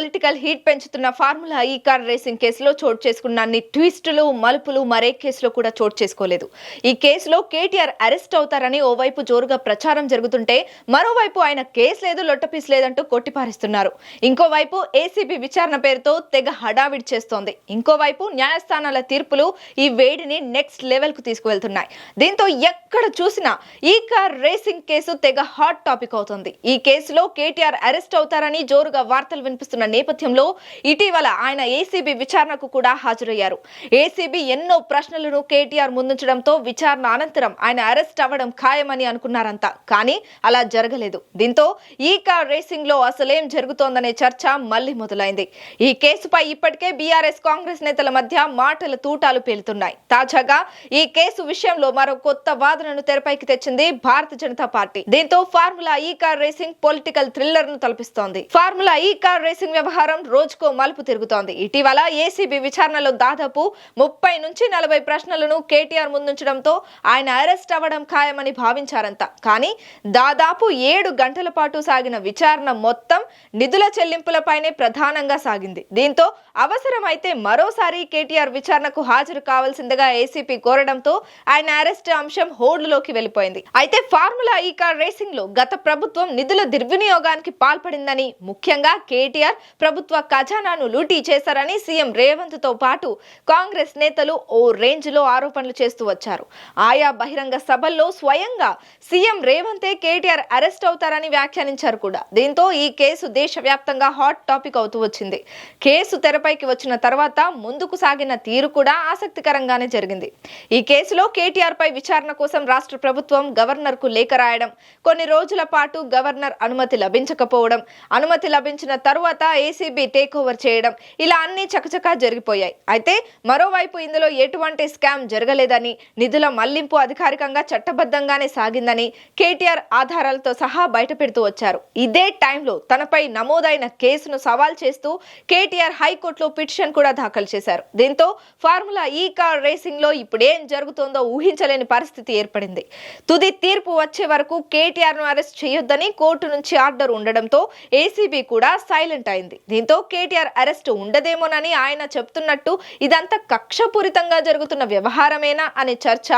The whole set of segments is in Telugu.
పొలిటికల్ హీట్ పెంచుతున్న ఫార్ములా ఈ కార్ రేసింగ్ కేసులో చోటు చేసుకున్న అన్ని ట్విస్టులు మలుపులు మరే కేసులో కూడా చోటు చేసుకోలేదు. ఈ కేసులో కేటీఆర్ అరెస్ట్ అవుతారని ఓవైపు జోరుగా ప్రచారం జరుగుతుంటే మరోవైపు ఆయన కేసు లేదు లొట్టపీస్ లేదంటూ కొట్టిపారిస్తున్నారు. ఇంకోవైపు ఏసీబీ విచారణ పేరుతో తెగ హడావిడి చేస్తోంది. ఇంకోవైపు న్యాయస్థానాల తీర్పులు ఈ వేడిని నెక్స్ట్ లెవెల్కు తీసుకువెళ్తున్నాయి. దీంతో ఎక్కడ చూసినా ఈ కార్ రేసింగ్ కేసు తెగ హాట్ టాపిక్ అవుతుంది. ఈ కేసులో కేటీఆర్ అరెస్ట్ అవుతారని జోరుగా వార్తలు వినిపిస్తున్న నేపథ్యంలో ఇటీవల ఆయన ఏసీబీ విచారణకు కూడా హాజరయ్యారు. ఏసీబీ ఎన్నో ప్రశ్నలను కేటీఆర్ ముందుంచడంతో విచారణ అనంతరం ఆయన అరెస్ట్ అవ్వడం ఖాయమని అనుకున్నారంతా కానీ అలా జరగలేదు. దీంతో ఈ కార్ రేసింగ్లో అసలేం జరుగుతోందనే చర్చ మళ్ళీ మొదలైంది. ఈ కేసుపై ఇప్పటికే బీఆర్ఎస్ కాంగ్రెస్ నేతల మధ్య మాటల తూటాలు పేలుతున్నాయి. తాజాగా ఈ కేసు విషయంలో మరో కొత్త వాదనను తెరపైకి తెచ్చింది భారత జనతా పార్టీ. దీంతో formula E car racing political థ్రిల్లర్ను తలపిస్తోంది. ఫార్ములా ఈ కార్ రేసింగ్ వ్యవహారం రోజుకో మలుపు తిరుగుతోంది. ఇటీవల ఏసీబీ విచారణలో దాదాపు ముప్పై నుంచి నలభై ప్రశ్నలను కేటీఆర్ ముందుంచడంతో ఆయన అరెస్ట్ అవ్వడం ఖాయమని భావించారంతా కానీ దాదాపు ఏడు గంటల పాటు సాగిన విచారణ మొత్తం నిధుల చెల్లింపులపైనే ప్రధానంగా సాగింది. దీంతో అవసరమైతే మరోసారి కేటీఆర్ విచారణకు హాజరు కావాల్సిందిగా ఏసీపీ కోరడంతో ఆయన అరెస్ట్ అంశం హోల్డ్లోకి వెళ్ళిపోయింది. అయితే ఫార్ములా ఈ కార్ రేసింగ్లో గత ప్రభుత్వం నిధుల దుర్వినియోగానికి పాల్పడిందని ముఖ్యంగా కేటీఆర్ ప్రభుత్వ ఖజానాను లూటీ చేశారని సీఎం రేవంత్తో పాటు కాంగ్రెస్ నేతలు ఓ రేంజ్లో ఆరోపణలు చేస్తూ వచ్చారు. ఆయా బహిరంగ సభల్లో స్వయంగా సీఎం రేవంతే కేటీఆర్ అరెస్ట్ అవుతారని వ్యాఖ్యానించారు కూడా. దీంతో ఈ కేసు దేశవ్యాప్తంగా హాట్ టాపిక్ అవుతూ వచ్చింది. కేసు తెరపైకి వచ్చిన తర్వాత ముందుకు సాగిన తీరు కూడా ఆసక్తికరంగానే జరిగింది. ఈ కేసులో కేటీఆర్ పై విచారణ కోసం రాష్ట్ర ప్రభుత్వం గవర్నర్కు లేఖ రాయడం కొన్ని రోజుల పాటు గవర్నర్ అనుమతి లభించకపోవడం అనుమతి లభించిన తరువాత ఏసీబీ టేక్ ఓవర్ చేయడం ఇలా అన్ని చకచకా జరిగిపోయాయి. అయితే మరోవైపు ఇందులో ఎటువంటి స్కామ్ జరగలేదని నిధుల మళ్ళింపు అధికారికంగా చట్టబద్ధంగానే సాగిందని కేటీఆర్ ఆధారాలతో సహా బయటపెడుతూ వచ్చారు. ఇదే టైంలో తనపై నమోదైన కేసును సవాల్ చేస్తూ కేటీఆర్ హైకోర్టులో పిటిషన్ కూడా దాఖలు చేశారు. దీంతో ఫార్ములా ఈ కార్ రేసింగ్లో ఇప్పుడేం జరుగుతుందో ఊహించలేని పరిస్థితి ఏర్పడింది. తుది తీర్పు వచ్చే వరకు కేటీఆర్ను అరెస్ట్ చేయొద్దని కోర్టు నుంచి ఆర్డర్ ఉండడంతో ఏసీబీ కూడా సైలెంట్ అయింది. దీంతో కేటీఆర్ అరెస్ట్ ఉండదేమోనని ఆయన చెప్తున్నట్టు ఇదంతా కక్షపూరితంగా జరుగుతున్న వ్యవహారమేనా అనే చర్చ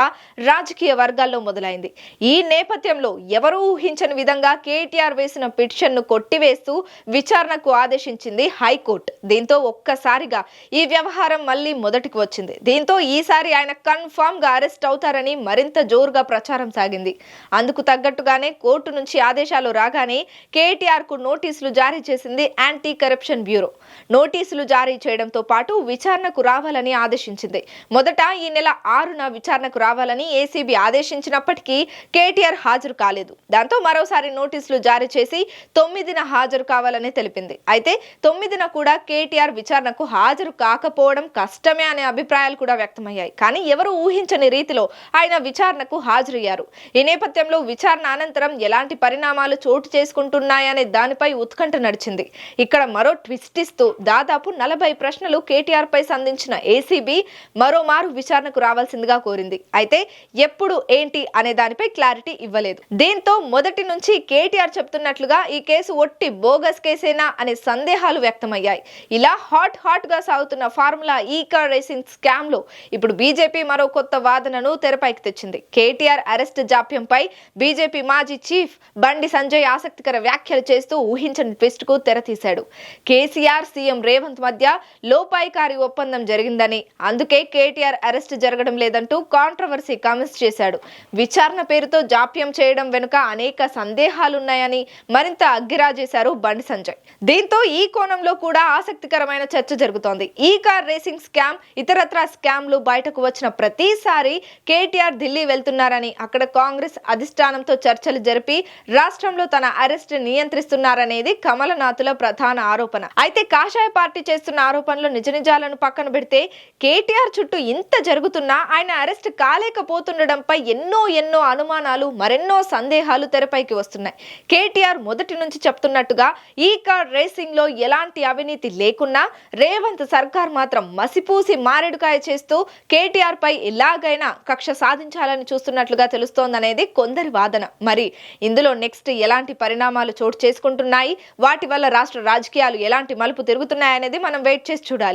రాజకీయ వర్గాల్లో మొదలైంది. ఈ నేపథ్యంలో ఎవరూ ఊహించని విధంగా కేటీఆర్ వేసిన పిటిషన్ను కొట్టివేస్తూ విచారణకు ఆదేశించింది హైకోర్టు. దీంతో ఒక్కసారిగా ఈ వ్యవహారం మళ్ళీ మొదటికి వచ్చింది. దీంతో ఈసారి ఆయన కన్ఫామ్గా అరెస్ట్ అవుతారని మరింత జోరుగా ప్రచారం సాగింది. అందుకు తగ్గట్టుగానే కోర్టు నుంచి ఆదేశాలు రాగానే కేటీఆర్కు నోటీసులు జారీ చేసింది యాంటీ కరప్షన్ బ్యూరో నోటీసులు జారీ చేయడంతో పాటు విచారణకు రావాలని ఆదేశించింది. మొదట ఈ నెల ఆరున విచారణకు రావాలని ఏసీబీ ఆదేశించినప్పటికీ కేటీఆర్ హాజరు కాలేదు. దాంతో మరోసారి నోటీసులు జారీ చేసి తొమ్మిదిన హాజరు కావాలని తెలిపింది. అయితే తొమ్మిదిన కూడా కేటీఆర్ విచారణకు హాజరు కాకపోవడం కష్టమే అనే అభిప్రాయాలు కూడా వ్యక్తమయ్యాయి. కానీ ఎవరు ఊహించని రీతిలో ఆయన విచారణకు హాజరయ్యారు. ఈ నేపథ్యంలో విచారణ అనంతరం ఎలాంటి పరిణామాలు చోటు చేసుకుంటున్నాయనే దానిపై ఉత్కంఠ నడిచింది. ఇక్కడ మరో ట్విస్ట్ ఇస్తూ దాదాపు నలభై ప్రశ్నలు కేటీఆర్ పై సంధించిన ఏసీబీ మరోమారు విచారణకు రావాల్సిందిగా కోరింది. అయితే ఎప్పుడు ఏంటి అనే దానిపై క్లారిటీ ఇవ్వలేదు. దీంతో మొదటి నుంచి కేటీఆర్ చెప్తున్నట్లుగా ఈ కేసు ఒట్టి బోగస్ కేసేనా అనే సందేహాలు వ్యక్తమయ్యాయి. ఇలా హాట్ హాట్గా సాగుతున్న ఫార్ములా ఈ కార్ రేసింగ్ స్కామ్లో ఇప్పుడు బీజేపీ మరో కొత్త వాదనను తెరపైకి తెచ్చింది. కేటీఆర్ అరెస్ట్ జాప్యంపై బీజేపీ మాజీ చీఫ్ బండి సంజయ్ ఆసక్తికర వ్యాఖ్యలు చేస్తూ ఊహించని ట్విస్ట్కు తెరతీశాడు. కేసీఆర్ సీఎం రేవంత్ మధ్య లోపాయికారి ఒప్పందం జరిగిందని అందుకే కేటీఆర్ అరెస్ట్ జరగడం లేదంటూ కాంట్రవర్సీ కామెంట్స్ చేశాడు. విచారణ పేరుతో జాప్యం చేయడం వెనుక అనేక సందేహాలున్నాయని మరింత అగ్గిరాజేశారు బండి సంజయ్. దీంతో ఈ కోణంలో కూడా ఆసక్తికరమైన చర్చ జరుగుతోంది. ఈ కార్ రేసింగ్ స్కామ్ ఇతరత్రా స్కామ్లు బయటకు వచ్చిన ప్రతిసారి కేటీఆర్ ఢిల్లీ వెళ్తున్నారని అక్కడ కాంగ్రెస్ అధిష్టానంతో చర్చలు జరిపి రాష్ట్రంలో తన అరెస్ట్ నియంత్రిస్తున్నారనేది కమలనాథుల ప్రధాన ఆరోపణ. అయితే కాషాయ పార్టీ చేస్తున్న ఆరోపణలు నిజ నిజాలను పక్కన పెడితే కేటీఆర్ చుట్టూ ఇంత జరుగుతున్నా ఆయన అరెస్ట్ కాలేకపోతుండడంపై ఎన్నో ఎన్నో అనుమానాలు మరెన్నో సందేహాలు తెరపైకి వస్తున్నాయి. కేటీఆర్ మొదటి నుంచి చెప్తున్నట్టుగా ఈ కార్ రేసింగ్లో ఎలాంటి అవినీతి లేకున్నా రేవంత్ సర్కార్ మాత్రం మసిపూసి మారేడుకాయ చేస్తూ కేటీఆర్ పై ఎలాగైనా కక్ష సాధించాలని చూస్తున్నట్లుగా తెలుస్తోందనేది కొందరి వాదన. మరి ఇందులో నెక్స్ట్ ఎలాంటి పరిణామాలు చోటు చేసుకుంటున్నాయి? వాటి వల్ల రాష్ట్ర రాజకీయ రాజకీయాలు ఎలాంటి మలుపు తిరుగుతున్నాయనేది మనం వెయిట్ చేసి చూడాలి.